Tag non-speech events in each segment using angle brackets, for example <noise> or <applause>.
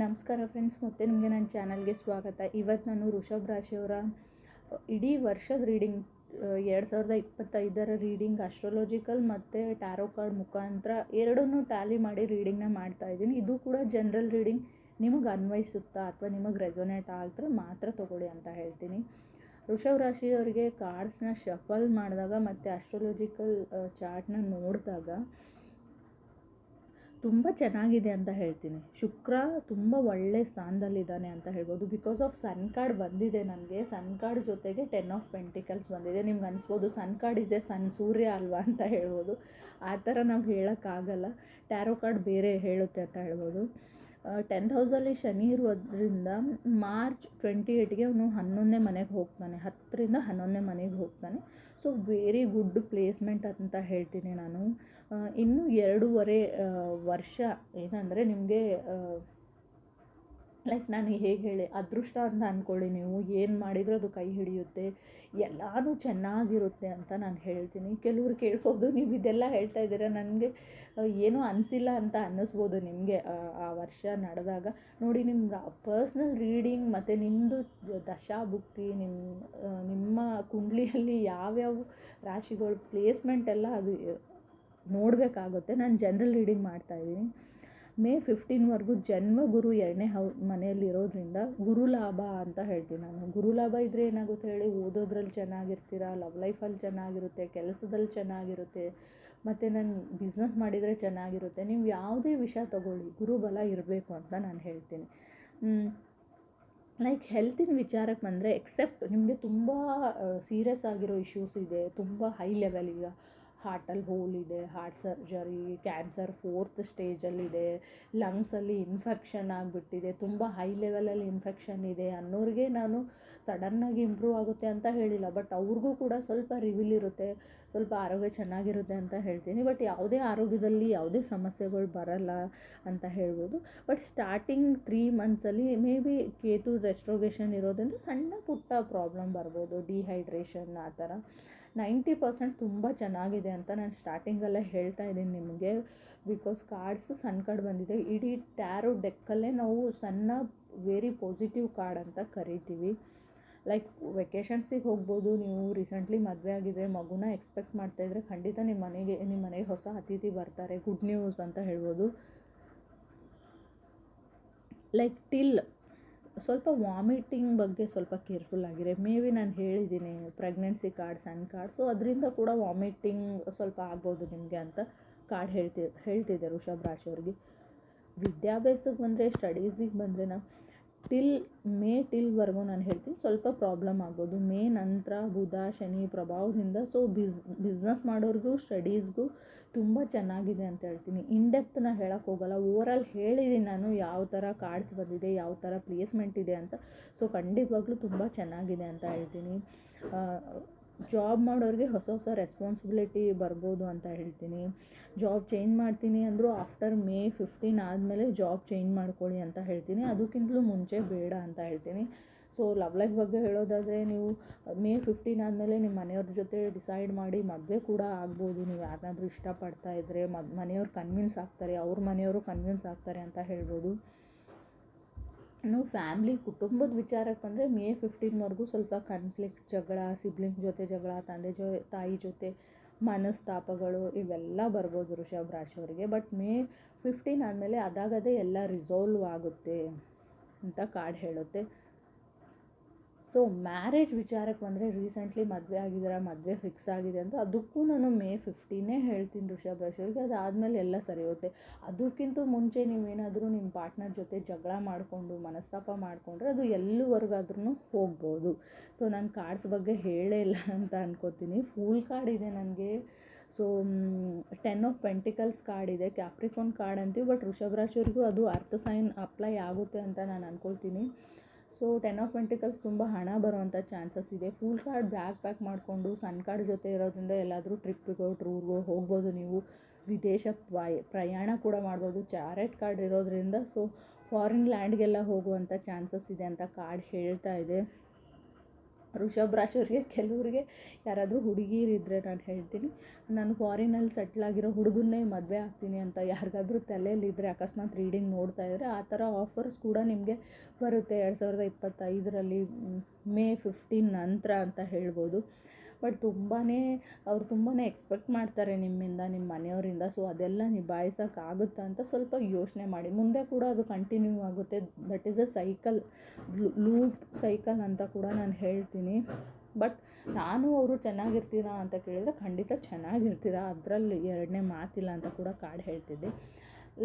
ನಮಸ್ಕಾರ ಫ್ರೆಂಡ್ಸ್ ಮತ್ತೆ ನಿಮಗೆ ನನ್ನ ಚಾನಲ್ಗೆ ಸ್ವಾಗತ. ಇವತ್ತು ನಾನು ಋಷಭ್ ರಾಶಿಯವರ ಇಡೀ ವರ್ಷದ ರೀಡಿಂಗ್ ಎರಡು ಸಾವಿರದ ಇಪ್ಪತ್ತೈದರ ರೀಡಿಂಗ್ ಅಸ್ಟ್ರಾಲಜಿಕಲ್ ಮತ್ತು ಟ್ಯಾರೋ ಕಾರ್ಡ್ ಮುಖಾಂತರ ಎರಡನ್ನೂ ಟ್ಯಾಲಿ ಮಾಡಿ ರೀಡಿಂಗ್ನ ಮಾಡ್ತಾ ಇದ್ದೀನಿ. ಇದು ಕೂಡ ಜನರಲ್ ರೀಡಿಂಗ್ ನಿಮಗೆ ಅನ್ವಯಿಸುತ್ತಾ ಅಥವಾ ನಿಮಗೆ ರೆಸೊನೇಟ್ ಆದರೆ ಮಾತ್ರ ತೊಗೊಳ್ಳಿ ಅಂತ ಹೇಳ್ತೀನಿ. ಋಷಭ್ ರಾಶಿಯವರಿಗೆ ಕಾರ್ಡ್ಸ್ನ ಶಫಲ್ ಮಾಡಿದಾಗ ಮತ್ತು ಅಸ್ಟ್ರಾಲಜಿಕಲ್ ಚಾರ್ಟ್ನ ನೋಡಿದಾಗ ತುಂಬ ಚೆನ್ನಾಗಿದೆ ಅಂತ ಹೇಳ್ತೀನಿ. ಶುಕ್ರ ತುಂಬ ಒಳ್ಳೆ ಸ್ಥಾನದಲ್ಲಿದ್ದಾನೆ ಅಂತ ಹೇಳ್ಬೋದು. ಬಿಕಾಸ್ ಆಫ್ ಸನ್ ಕಾರ್ಡ್ ಬಂದಿದೆ ನನಗೆ. ಸನ್ ಕಾರ್ಡ್ ಜೊತೆಗೆ ಟೆನ್ ಆಫ್ ಪೆಂಟಿಕಲ್ಸ್ ಬಂದಿದೆ. ನಿಮ್ಗೆ ಅನಿಸ್ಬೋದು sun card is a sun ಸೂರ್ಯ ಅಲ್ವಾ ಅಂತ ಹೇಳ್ಬೋದು. ಆ ಥರ ನಾವು ಹೇಳೋಕ್ಕಾಗಲ್ಲ. ಟ್ಯಾರೋ ಕಾರ್ಡ್ ಬೇರೆ ಹೇಳುತ್ತೆ ಅಂತ ಹೇಳ್ಬೋದು. ಟೆಂತ್ ಹೌಸಲ್ಲಿ ಶನಿ ಇರೋದ್ರಿಂದ ಮಾರ್ಚ್ ಟ್ವೆಂಟಿ ಏಯ್ಟ್ಗೆ ಅವನು ಹನ್ನೊಂದನೇ ಮನೆಗೆ ಹೋಗ್ತಾನೆ. ಹತ್ತರಿಂದ ಹನ್ನೊಂದನೇ ಮನೆಗೆ ಹೋಗ್ತಾನೆ. ಸೊ ವೆರಿ ಗುಡ್ ಪ್ಲೇಸ್ಮೆಂಟ್ ಅಂತ ಹೇಳ್ತೀನಿ ನಾನು. ಇನ್ನೂ ಎರಡೂವರೆ ವರ್ಷ ಏನಂದರೆ ನಿಮಗೆ ಲೈಕ್ ನಾನು ಹೇಗೆ ಹೇಳಿ, ಅದೃಷ್ಟ ಅಂತ ಅಂದ್ಕೊಳ್ಳಿ ನೀವು, ಏನು ಮಾಡಿದರೂ ಅದು ಕೈ ಹಿಡಿಯುತ್ತೆ, ಎಲ್ಲನೂ ಚೆನ್ನಾಗಿರುತ್ತೆ ಅಂತ ನಾನು ಹೇಳ್ತೀನಿ. ಕೆಲವ್ರು ಕೇಳ್ಬೋದು, ನೀವು ಇದೆಲ್ಲ ಹೇಳ್ತಾ ಇದ್ದೀರಾ, ನನಗೆ ಏನೂ ಅನಿಸಿಲ್ಲ ಅಂತ ಅನ್ನಿಸ್ಬೋದು ನಿಮಗೆ, ಆ ವರ್ಷ ನಡೆದಾಗ. ನೋಡಿ ನಿಮ್ಮ ಪರ್ಸ್ನಲ್ ರೀಡಿಂಗ್ ಮತ್ತು ನಿಮ್ಮದು ದಶಾಭುಕ್ತಿ ನಿಮ್ಮ ನಿಮ್ಮ ಕುಂಡ್ಲಿಯಲ್ಲಿ ಯಾವ್ಯಾವ ರಾಶಿಗಳು ಪ್ಲೇಸ್ಮೆಂಟ್ ಎಲ್ಲ ಅದು, ನೋಡಬೇಕಾಗುತ್ತೆ. ನಾನು ಜನರಲ್ ರೀಡಿಂಗ್ ಮಾಡ್ತಾಯಿದ್ದೀನಿ ಮೇ ಫಿಫ್ಟೀನ್ವರೆಗೂ ಜನ್ಮ ಗುರು ಎರಡನೇ ಹೌ, ಮನೆಯಲ್ಲಿರೋದ್ರಿಂದ ಗುರು ಲಾಭ ಅಂತ ಹೇಳ್ತೀನಿ ನಾನು. ಗುರು ಲಾಭ ಇದ್ದರೆ ಏನಾಗುತ್ತೆ ಹೇಳಿ, ಓದೋದ್ರಲ್ಲಿ ಚೆನ್ನಾಗಿರ್ತೀರ, ಲವ್ ಲೈಫಲ್ಲಿ ಚೆನ್ನಾಗಿರುತ್ತೆ, ಕೆಲಸದಲ್ಲಿ ಚೆನ್ನಾಗಿರುತ್ತೆ, ಮತ್ತು ನಾನು ಬಿಸ್ನೆಸ್ ಮಾಡಿದರೆ ಚೆನ್ನಾಗಿರುತ್ತೆ, ನೀವು ಯಾವುದೇ ವಿಷಯ ತಗೊಳ್ಳಿ, ಗುರುಬಲ ಇರಬೇಕು ಅಂತ ನಾನು ಹೇಳ್ತೀನಿ. ಲೈಕ್ ಹೆಲ್ತಿನ ವಿಚಾರಕ್ಕೆ ಬಂದರೆ, ಎಕ್ಸೆಪ್ಟ್ ನಿಮಗೆ ತುಂಬ ಸೀರಿಯಸ್ ಆಗಿರೋ ಇಶ್ಯೂಸ್ ಇದೆ, ತುಂಬ ಹೈ ಲೆವೆಲ್ ಈಗ. ಹಾರ್ಟಲ್ಲಿ ಹೋಲ್ ಇದೆ, ಹಾರ್ಟ್ ಸರ್ಜರಿ, ಕ್ಯಾನ್ಸರ್ ಫೋರ್ತ್ ಸ್ಟೇಜಲ್ಲಿದೆ ಲಂಗ್ಸಲ್ಲಿ ಇನ್ಫೆಕ್ಷನ್ ಆಗಿಬಿಟ್ಟಿದೆ, ತುಂಬ ಹೈ ಲೆವೆಲಲ್ಲಿ ಇನ್ಫೆಕ್ಷನ್ ಇದೆ ಅನ್ನೋರಿಗೆ ನಾನು ಸಡನ್ನಾಗಿ ಇಂಪ್ರೂವ್ ಆಗುತ್ತೆ ಅಂತ ಹೇಳಿಲ್ಲ. ಬಟ್ ಅವ್ರಿಗೂ ಕೂಡ ಸ್ವಲ್ಪ ರಿವಿಲ್ ಇರುತ್ತೆ, ಸ್ವಲ್ಪ ಆರೋಗ್ಯ ಚೆನ್ನಾಗಿರುತ್ತೆ ಅಂತ ಹೇಳ್ತೀನಿ. ಬಟ್ ಯಾವುದೇ ಆರೋಗ್ಯದಲ್ಲಿ ಯಾವುದೇ ಸಮಸ್ಯೆಗಳು ಬರಲ್ಲ ಅಂತ ಹೇಳ್ಬೋದು. ಬಟ್ ಸ್ಟಾರ್ಟಿಂಗ್ ತ್ರೀ ಮಂತ್ಸಲ್ಲಿ ಮೇ ಬಿ ಕೇತು ರೆಸ್ಟ್ರೋಗೇಷನ್ ಇರೋದ್ರಿಂದ ಸಣ್ಣ ಪುಟ್ಟ ಪ್ರಾಬ್ಲಮ್ ಬರ್ಬೋದು ಡಿಹೈಡ್ರೇಷನ್ ಆ ಥರ. ನೈಂಟಿ ಪರ್ಸೆಂಟ್ ತುಂಬ ಚೆನ್ನಾಗಿದೆ ಅಂತ ನಾನು ಸ್ಟಾರ್ಟಿಂಗಲ್ಲೇ ಹೇಳ್ತಾ ಇದ್ದೀನಿ ನಿಮಗೆ. ಬಿಕಾಸ್ ಕಾರ್ಡ್ಸು ಸಣ್ಣ ಕಾರ್ಡ್ ಬಂದಿದೆ. ಇಡೀ ಟ್ಯಾರೋ ಡೆಕ್ಕಲ್ಲೇ ನಾವು ಸಣ್ಣ ವೆರಿ ಪಾಸಿಟಿವ್ ಕಾರ್ಡ್ ಅಂತ ಕರಿತೀವಿ. ಲೈಕ್ ವೆಕೇಷನ್ಸಿಗೆ ಹೋಗ್ಬೋದು, ನೀವು ರೀಸೆಂಟ್ಲಿ ಮದುವೆ ಆಗಿದ್ರೆ ಮಗುನ ಎಕ್ಸ್ಪೆಕ್ಟ್ ಮಾಡ್ತಾಯಿದ್ರೆ ಖಂಡಿತ ನಿಮ್ಮ ಮನೆಗೆ ನಿಮ್ಮ ಮನೆಗೆ ಹೊಸ ಅತಿಥಿ ಬರ್ತಾರೆ ಗುಡ್ ನ್ಯೂಸ್ ಅಂತ ಹೇಳ್ಬೋದು. ಲೈಕ್ ಟಿಲ್ ಸ್ವಲ್ಪ ವಾಮಿಟಿಂಗ್ ಬಗ್ಗೆ ಸ್ವಲ್ಪ ಕೇರ್ಫುಲ್ ಆಗಿರಿ. ಮೇ ಬಿ ನಾನು ಹೇಳಿದ್ದೀನಿ ಪ್ರೆಗ್ನೆನ್ಸಿ ಕಾರ್ಡ್ ಸಣ್ಣ ಕಾರ್ಡ್ ಸೊ ಅದರಿಂದ ಕೂಡ ವಾಮಿಟಿಂಗ್ ಸ್ವಲ್ಪ ಆಗ್ಬೋದು ನಿಮಗೆ ಅಂತ ಕಾರ್ಡ್ ಹೇಳ್ತಿ, ಹೇಳ್ತಿದ್ದೆ ವೃಷಭ ರಾಶಿಯವ್ರಿಗೆ. ವಿದ್ಯಾಭ್ಯಾಸಕ್ಕೆ ಬಂದರೆ ಸ್ಟಡೀಸಿಗೆ ಬಂದರೆ ನಾವು ಟಿಲ್ ಮೇ ಟಿಲ್ವರೆಗೂ ನಾನು ಹೇಳ್ತೀನಿ. ಸ್ವಲ್ಪ ಪ್ರಾಬ್ಲಮ್ ಆಗ್ಬೋದು. ಮೇ ನಂತರ ಬುಧ, ಶನಿ ಪ್ರಭಾವದಿಂದ ಸೊ ಬಿಸ್ ಬಿಸ್ನೆಸ್ ಮಾಡೋರಿಗೂ ಸ್ಟಡೀಸ್ಗೂ ತುಂಬ ಚೆನ್ನಾಗಿದೆ ಅಂತ ಹೇಳ್ತೀನಿ. ಇನ್ಡೆಪ್ತ್ ನಾನು ಹೇಳೋಕ್ಕೆ ಹೋಗಲ್ಲ. ಓವರಾಲ್ ಹೇಳಿದ್ದೀನಿ ನಾನು ಯಾವ ಥರ ಕಾರ್ಡ್ಸ್ ಬಂದಿದೆ, ಯಾವ ಥರ ಪ್ಲೇಸ್ಮೆಂಟ್ ಇದೆ ಅಂತ. ಸೊ ಖಂಡಿತವಾಗ್ಲೂ ತುಂಬ ಚೆನ್ನಾಗಿದೆ ಅಂತ ಹೇಳ್ತೀನಿ. ಜಾಬ್ ಮಾಡೋರಿಗೆ ಹೊಸ ಹೊಸ ರೆಸ್ಪಾನ್ಸಿಬಿಲಿಟಿ ಬರ್ಬೋದು ಅಂತ ಹೇಳ್ತೀನಿ. ಜಾಬ್ ಚೇಂಜ್ ಮಾಡ್ತೀನಿ ಅಂದರೂ ಆಫ್ಟರ್ ಮೇ ಫಿಫ್ಟೀನ್ ಆದಮೇಲೆ ಜಾಬ್ ಚೇಂಜ್ ಮಾಡ್ಕೊಳ್ಳಿ ಅಂತ ಹೇಳ್ತೀನಿ. ಅದಕ್ಕಿಂತಲೂ ಮುಂಚೆ ಬೇಡ ಅಂತ ಹೇಳ್ತೀನಿ. ಸೊ ಲವ್ ಲೈಫ್ ಬಗ್ಗೆ ಹೇಳೋದಾದರೆ ನೀವು ಮೇ ಫಿಫ್ಟೀನ್ ಆದಮೇಲೆ ನಿಮ್ಮ ಮನೆಯವ್ರ ಜೊತೆ ಡಿಸೈಡ್ ಮಾಡಿ ಮದುವೆ ಕೂಡ ಆಗ್ಬೋದು. ನೀವು ಯಾರನ್ನಾದ್ರೂ ಇಷ್ಟಪಡ್ತಾ ಇದ್ದರೆ ಮದ್ ಮನೆಯವ್ರು ಕನ್ವಿನ್ಸ್ ಆಗ್ತಾರೆ, ಅವ್ರ ಮನೆಯವರು ಕನ್ವಿನ್ಸ್ ಆಗ್ತಾರೆ ಅಂತ ಹೇಳ್ಬೋದು. ಇನ್ನು ಫ್ಯಾಮ್ಲಿ ಕುಟುಂಬದ ವಿಚಾರಕ್ಕೆ ಬಂದರೆ ಮೇ ಫಿಫ್ಟೀನ್ವರೆಗೂ ಸ್ವಲ್ಪ ಕನ್ಫ್ಲಿಕ್ಟ್ ಜಗಳ ಸಿಬ್ಲಿಂಗ್ ಜೊತೆ ಜಗಳ, ತಂದೆ ಜೊ, ತಾಯಿ ಜೊತೆ ಮನಸ್ತಾಪಗಳು ಇವೆಲ್ಲ ಬರ್ಬೋದು ವೃಷಭ ರಾಶಿಯವರಿಗೆ. ಬಟ್ ಮೇ ಫಿಫ್ಟೀನ್ ಆದಮೇಲೆ ಅದಾಗದೇ ಎಲ್ಲ ರಿಸಾಲ್ವ್ ಆಗುತ್ತೆ ಅಂತ ಕಾರ್ಡ್ ಹೇಳುತ್ತೆ. ಸೊ ಮ್ಯಾರೇಜ್ ವಿಚಾರಕ್ಕೆ ಬಂದರೆ ರೀಸೆಂಟ್ಲಿ ಮದುವೆ ಆಗಿದ್ದಾರೆ ಮದುವೆ ಫಿಕ್ಸ್ ಆಗಿದೆ ಅಂತ. ಅದಕ್ಕೂ ನಾನು ಮೇ ಫಿಫ್ಟೀನೇ ಹೇಳ್ತೀನಿ ಋಷಭ. ರಾಶಿಯವರಿಗೆ ಅದಾದಮೇಲೆ ಎಲ್ಲ ಸರಿ ಹೋಗುತ್ತೆ ಅದಕ್ಕಿಂತ ಮುಂಚೆ ನೀವೇನಾದರೂ ನಿಮ್ಮ ಪಾರ್ಟ್ನರ್ ಜೊತೆ ಜಗಳ ಮಾಡಿಕೊಂಡು, ಮನಸ್ತಾಪ ಮಾಡಿಕೊಂಡ್ರೆ ಅದು ಎಲ್ಲಿವರೆಗಾದ್ರೂ ಹೋಗ್ಬೋದು. ಸೊ ನಾನು ಕಾರ್ಡ್ಸ್ ಬಗ್ಗೆ ಹೇಳೇ ಇಲ್ಲ ಅಂತ ಅನ್ಕೋತೀನಿ. ಫುಲ್ ಕಾರ್ಡ್ ಇದೆ ನನಗೆ. So ten of pentacles card ಇದೆ. ಕ್ಯಾಪ್ರಿಕೋನ್ ಕಾರ್ಡ್ ಅಂತೀವಿ ಬಟ್ ಋಷಭ ರಾಶಿಯವ್ರಿಗೂ ಅದು ಅರ್ಥ ಸೈನ್ ಅಪ್ಲೈ ಆಗುತ್ತೆ ಅಂತ ನಾನು ಅಂದ್ಕೊಳ್ತೀನಿ ಸೊ ಟೆನ್ ಆಫ್ ಪೆಂಟಿಕಲ್ಸ್ ತುಂಬ ಹಣ ಬರುವಂಥ ಚಾನ್ಸಸ್ ಇದೆ. ಫುಲ್ ಕಾರ್ಡ್ ಬ್ಯಾಗ್ ಪ್ಯಾಕ್ ಮಾಡಿಕೊಂಡು ಸಣ್ಣ ಕಾರ್ಡ್ ಜೊತೆ ಇರೋದ್ರಿಂದ ಎಲ್ಲಾದರೂ ಟ್ರಿಪ್ಗೋ ಟೂರ್ಗೋ ಹೋಗ್ಬೋದು ನೀವು. ವಿದೇಶ ಪ್ರಯಾಣ ಕೂಡ ಮಾಡ್ಬೋದು. ಚಾರೆಟ್ ಕಾರ್ಡ್ ಇರೋದ್ರಿಂದ ಸೊ ಫಾರಿನ್ ಲ್ಯಾಂಡ್ಗೆಲ್ಲ ಹೋಗುವಂಥ ಚಾನ್ಸಸ್ ಇದೆ ಅಂತ ಕಾರ್ಡ್ ಹೇಳ್ತಾ ಇದೆ. ವೃಷಭ ರಾಶಿಯವ್ರಿಗೆ, ಕೆಲವ್ರಿಗೆ ಯಾರಾದರೂ ಹುಡುಗಿರಿದ್ದರೆ ನಾನು ಹೇಳ್ತೀನಿ. ನಾನು ಫಾರಿನಲ್ಲಿ ಸೆಟ್ಲಾಗಿರೋ ಹುಡುಗನ್ನೇ ಮದುವೆ ಆಗ್ತೀನಿ ಅಂತ ಯಾರಿಗಾದ್ರೂ ತಲೆಯಲ್ಲಿದ್ದರೆ ಅಕಸ್ಮಾತ್ ರೀಡಿಂಗ್ ನೋಡ್ತಾ ಇದ್ದರೆ ಆ ಥರ ಆಫರ್ಸ್ ಕೂಡ ನಿಮಗೆ ಬರುತ್ತೆ. ಎರಡು ಸಾವಿರದ ಇಪ್ಪತ್ತೈದರಲ್ಲಿ ಮೇ ಫಿಫ್ಟೀನ್ ನಂತರ ಅಂತ ಹೇಳ್ಬೋದು. ಬಟ್ ತುಂಬಾ ಅವ್ರು ತುಂಬಾ ಎಕ್ಸ್ಪೆಕ್ಟ್ ಮಾಡ್ತಾರೆ ನಿಮ್ಮಿಂದ ನಿಮ್ಮ ಮನೆಯವರಿಂದ. ಸೊ ಅದೆಲ್ಲ ನಿಭಾಯಿಸೋಕ್ಕಾಗುತ್ತಾ ಅಂತ ಸ್ವಲ್ಪ ಯೋಚನೆ ಮಾಡಿ. ಮುಂದೆ ಕೂಡ ಅದು ಕಂಟಿನ್ಯೂ ಆಗುತ್ತೆ. That is a cycle loop cycle ಅಂತ ಕೂಡ ನಾನು ಹೇಳ್ತೀನಿ. ಬಟ್ ನಾನು ಅವರು ಚೆನ್ನಾಗಿರ್ತೀರಾ ಅಂತ ಕೇಳಿದರೆ ಖಂಡಿತ ಚೆನ್ನಾಗಿರ್ತೀರಾ. ಅದರಲ್ಲಿ ಎರಡನೇ ಮಾತಿಲ್ಲ ಅಂತ ಕೂಡ ಕಾರ್ಡ್ ಹೇಳ್ತಿದ್ದೆ.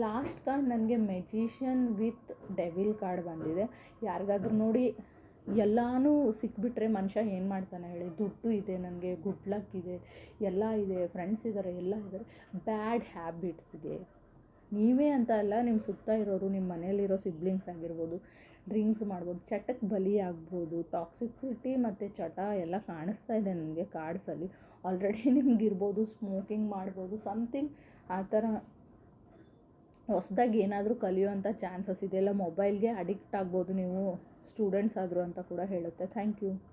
ಲಾಸ್ಟ್ ಕಾರ್ಡ್ ನನಗೆ ಮೆಜಿಷಿಯನ್ ವಿತ್ ಡೆವಿಲ್ ಕಾರ್ಡ್ ಬಂದಿದೆ. ಯಾರಿಗಾದ್ರೂ ನೋಡಿ ಎಲ್ಲನೂ ಸಿಕ್ಬಿಟ್ರೆ ಮನುಷ್ಯ ಏನು ಮಾಡ್ತಾನೆ ಹೇಳಿ? ದುಡ್ಡು ಇದೆ ನನಗೆ ಗುಡ್ ಲಕ್ ಇದೆ, ಎಲ್ಲ ಇದೆ ಫ್ರೆಂಡ್ಸ್ ಇದ್ದಾರೆ ಎಲ್ಲ ಇದ್ದಾರೆ ಬ್ಯಾಡ್ ಹ್ಯಾಬಿಟ್ಸ್ಗೆ ನೀವೇ ಅಂತ ಅಲ್ಲ ನಿಮ್ಮ ಸುತ್ತ ಇರೋರು ನಿಮ್ಮ ಮನೇಲಿರೋ ಸಿಬ್ಲಿಂಗ್ಸ್ ಆಗಿರ್ಬೋದು ಡ್ರಿಂಕ್ಸ್ ಮಾಡ್ಬೋದು ಚಟಕ್ಕೆ ಬಲಿ ಆಗ್ಬೋದು ಟಾಕ್ಸಿಸಿಟಿ ಮತ್ತು ಚಟ ಎಲ್ಲ ಕಾಣಿಸ್ತಾ ಇದೆ ನನಗೆ ಕಾರ್ಡ್ಸಲ್ಲಿ ಆಲ್ರೆಡಿ <laughs> ನಿಮಗಿರ್ಬೋದು ಸ್ಮೋಕಿಂಗ್ ಮಾಡ್ಬೋದು ಸಮ್ಥಿಂಗ್ ಆ ಥರ ಹೊಸ್ದಾಗಿ ಏನಾದರೂ ಕಲಿಯೋವಂಥ ಚಾನ್ಸಸ್ ಇದೆ. ಇದೆಲ್ಲ ಮೊಬೈಲ್ಗೆ ಅಡಿಕ್ಟ್ ಆಗ್ಬೋದು ನೀವು. ಸ್ಟೂಡೆಂಟ್ಸ್ ಆದರೂ ಅಂತ ಕೂಡ ಹೇಳುತ್ತೆ. Thank you.